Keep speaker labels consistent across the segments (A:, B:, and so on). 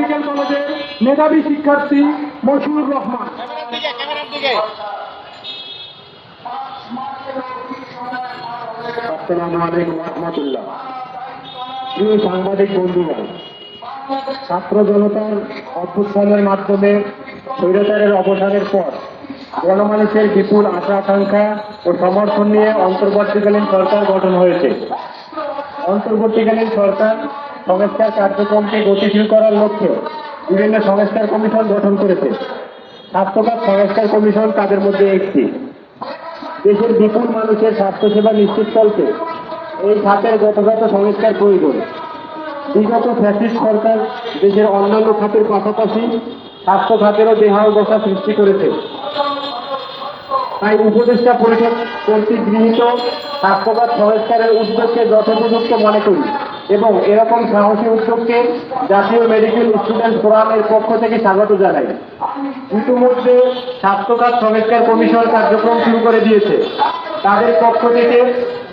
A: Medical কলেজের মেধাবী শিক্ষার্থী মশিউর রহমান। প্রিয় সাংবাদিক বন্ধুগণ, ছাত্র জনতার অভ্যুত্থানের মাধ্যমে স্বৈরাচারের অবসানের পর গণমানুষের বিপুল আশা আকাঙ্ক্ষা ও সমর্থন নিয়ে অন্তর্বর্তীকালীন সরকার গঠন হয়েছে। অন্তর্বর্তীকালীন সরকার সংস্কার কার্যক্রমকে গতিশীল করার লক্ষ্যে বিভিন্ন সংস্কার কমিশন গঠন করেছে। স্বাস্থ্যখাত সংস্কার কমিশন তাদের মধ্যে একটি। দেশের বিপুল মানুষের স্বাস্থ্যসেবা নিশ্চিত করতে এই খাতের যথাযথ সংস্কার প্রয়োজন। বিগত ফ্যাসিস্ট সরকার দেশের অন্যান্য খাতের পাশাপাশি স্বাস্থ্য খাতেরও দেহাবদশা সৃষ্টি করেছে। তাই উপদেষ্টা পরিষদ কর্তৃক গৃহীত স্বাস্থ্যখাত সংস্কারের উদ্যোগকে যথোপযুক্ত মনে করি। এবং এরকম সাহসী উদ্যোগকে জাতীয় মেডিকেল স্টুডেন্ট ফোরামের পক্ষ থেকে স্বাগত জানাই। ইতিমধ্যে স্বাস্থ্যখাত সংস্কার কমিশন কার্যক্রম শুরু করে দিয়েছে। তাদের পক্ষ থেকে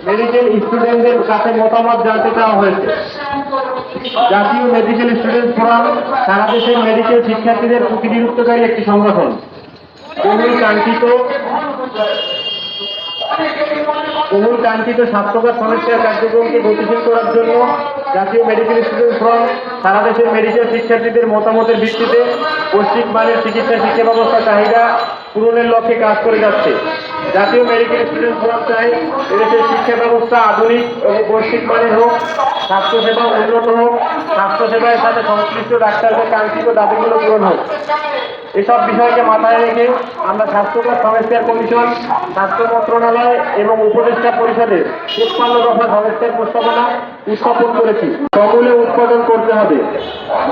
A: মেডিকেল স্টুডেন্টদের কাছে মতামত জানতে চাওয়া হয়েছে। জাতীয় মেডিকেল স্টুডেন্ট ফোরাম সারা দেশের মেডিকেল শিক্ষার্থীদের প্রতিনিধিত্বকারী একটি সংগঠন। বহুল কাঙ্ক্ষিত বহুল কাঙ্ক্ষিত স্বাস্থ্যকর সংস্কার কার্যক্রমকে গতিশীল করার জন্য জাতীয় মেডিকেল স্টুডেন্ট ফ্রম সারা দেশের মেডিকেল শিক্ষার্থীদের মতামতের ভিত্তিতে পশ্চিম মানের চিকিৎসা শিক্ষা ব্যবস্থা চাহিদা পূরণের লক্ষ্যে কাজ করে যাচ্ছে। জাতীয় মেডিকেল স্টুডেন্ট ফোরাম চাই, এদেশের শিক্ষা ব্যবস্থা আধুনিক এবং বৈশ্বিক হোক, স্বাস্থ্যসেবা উন্নত হোক স্বাস্থ্যসেবার সাথে সংশ্লিষ্ট ডাক্তারদের কাঙ্ক্ষিত দাবিগুলো পূরণ হোক। এসব বিষয়কে মাথায় রেখে আমরা স্বাস্থ্যকর সংস্কার কমিশন, স্বাস্থ্য মন্ত্রণালয় এবং উপদেষ্টা পরিষদের তেপ্পান্ন দফা সংস্কার প্রস্তাবনা উত্থাপন করেছি। সকলে উৎপাদন করতে হবে।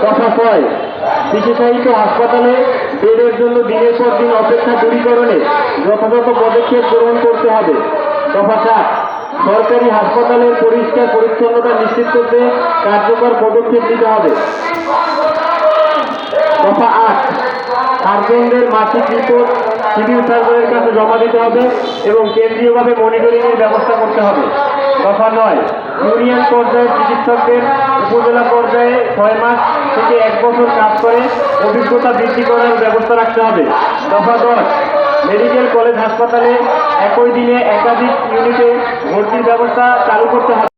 A: দফা ছয় বিশেষায়িত হাসপাতালে বেডের জন্য দিনের পর দিন অপেক্ষা দূরীকরণে যথাযথ পদক্ষেপ গ্রহণ করতে হবে। দফা সাত, সরকারি হাসপাতালের পরিষ্কার পরিচ্ছন্নতা নিশ্চিত করতে কার্যকর পদক্ষেপ নিতে হবে। দফা আট। সার্জনদের মাসিক রিপোর্ট সিভিল সার্জনের কাছে জমা দিতে হবে এবং কেন্দ্রীয়ভাবে মনিটরিংয়ের ব্যবস্থা করতে হবে। দফা নয়, ইউনিয়ন পর্যায়ের চিকিৎসকদের উপজেলা পর্যায়ে ছয় মাস থেকে এক বছর কাজ করে, অভিজ্ঞতা বৃদ্ধি করার ব্যবস্থা রাখতে হবে। দফা দশ, মেডিকেল কলেজ হাসপাতালে একই দিনে একাধিক ইউনিটে ভর্তির ব্যবস্থা চালু করতে হবে।